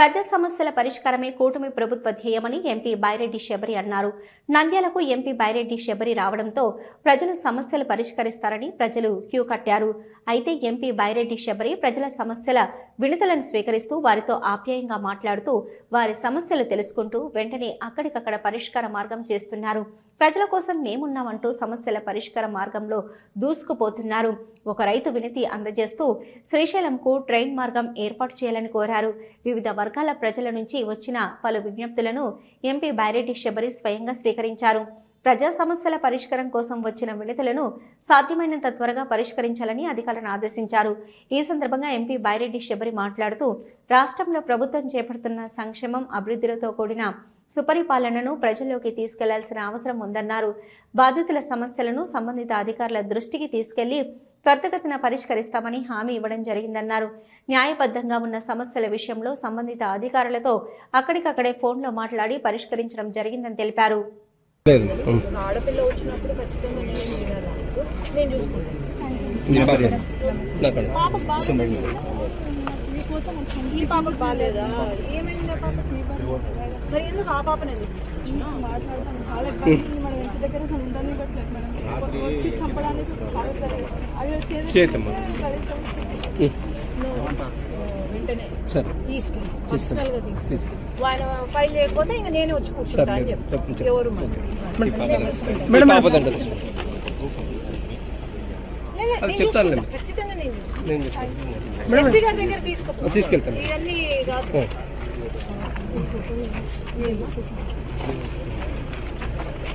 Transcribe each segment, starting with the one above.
ప్రజా సమస్యల పరిష్కారమే కూటమి ప్రభుత్వ ధ్యేయమని ఎంపీ బైరెడ్డి శబరి అన్నారు. నంద్యాలకు ఎంపీ బైరెడ్డి శబరి రావడంతో ప్రజలు సమస్యలు పరిష్కరిస్తారని ప్రజలు క్యూ కట్టారు. అయితే ఎంపీ బైరెడ్డి శబరి ప్రజల సమస్యల వినతులను స్వీకరిస్తూ వారితో ఆప్యాయంగా మాట్లాడుతూ వారి సమస్యలు తెలుసుకుంటూ వెంటనే అక్కడికక్కడ పరిష్కార మార్గం చేస్తున్నారు. ప్రజల కోసం మేమున్నామంటూ సమస్యల పరిష్కార మార్గంలో దూసుకుపోతున్నారు. ఒక రైతు వినతి అందజేస్తూ శ్రీశైలంకు ట్రైన్ మార్గం ఏర్పాటు చేయాలని కోరారు. వివిధ వర్గాల ప్రజల నుంచి వచ్చిన పలు విజ్ఞప్తులను ఎంపీ బైరెడ్డి శబరి స్వయంగా స్వీకరించారు. ప్రజా సమస్యల పరిష్కారం కోసం వచ్చిన వినతులను సాధ్యమైనంత త్వరగా పరిష్కరించాలని అధికారులను ఆదేశించారు. ఈ సందర్భంగా ఎంపీ బైరెడ్డి శబరి మాట్లాడుతూ రాష్ట్రంలో ప్రభుత్వం చేపడుతున్న సంక్షేమం అభివృద్ధితో కూడిన సుపరిపాలనను ప్రజల్లోకి తీసుకెళ్ళాల్సిన అవసరం ఉందన్నారు. బాధితుల సమస్యలను సంబంధిత అధికారుల దృష్టికి తీసుకెళ్ళి త్వరితగతిన పరిష్కరిస్తామని హామీ ఇవ్వడం జరిగిందన్నారు. న్యాయబద్ధంగా ఉన్న సమస్యల విషయంలో సంబంధిత అధికారులతో అక్కడికక్కడే ఫోన్లో మాట్లాడి పరిష్కరించడం జరిగిందని తెలిపారు. లేదు. ఆడపిల్ల వచ్చినప్పుడు ఖచ్చితంగా నేను మీకు నేను చూసుకుంటాను. ఈ పాపకు బాగాలేదా? ఏమైంది మరి ఎందుకు ఆ పాపని ఎందుకు తీసుకొచ్చినా మాట్లాడతాం. చాలా ఇబ్బంది ఉంది మనం ఇంటి దగ్గర అసలు ఉండని పెట్టలేదు మనం వచ్చి చంపడానికి చాలా అది వచ్చేది చేతమ్మా. ఉమ్. వెంటనే సరే. తీసుకుని పర్సనల్గా తీసుకుని. తీసుకు ఆయన ఫైల్ చేయకపోతే ఇంకా నేను వచ్చి కూర్చుంటా అని చెప్పి. ఎవరు. ఖచ్చితంగా నేను చూసుకుంటాను. ఎస్పీ గారి దగ్గర తీసుకెళ్తాను. ఇవన్నీ కాదు.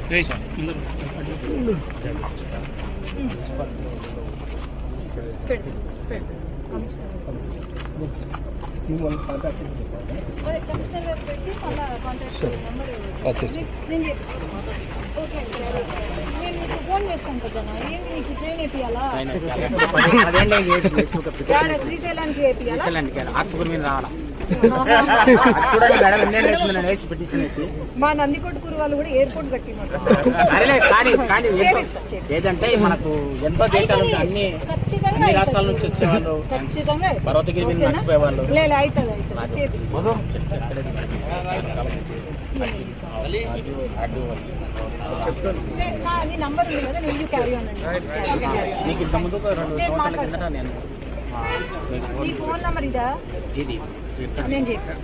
అండి సరే. శ్రీశైలానికి ఆకుకూర మీద రావాలా మా నందికొట్కూరు వాళ్ళు కూడా ఎయిర్పోర్ట్ ఎంతో ఏదంటే మనకు ఎంతో దేశాల నుంచి అన్ని ఖచ్చితంగా అన్ని రాష్ట్రాల అవుతుంది. నుంచి వచ్చేవాళ్ళు. ఖచ్చితంగా అవుతుంది. పర్వతగిరి మీద నంబర్ ఉంది కదా నేను క్యారీ అనండి నీకు ఒక రెండు సంవత్సరాల కిందట నేను మీ ఫోన్ నంబర్ ఇదా? ఇది. నేను చేపిస్తాను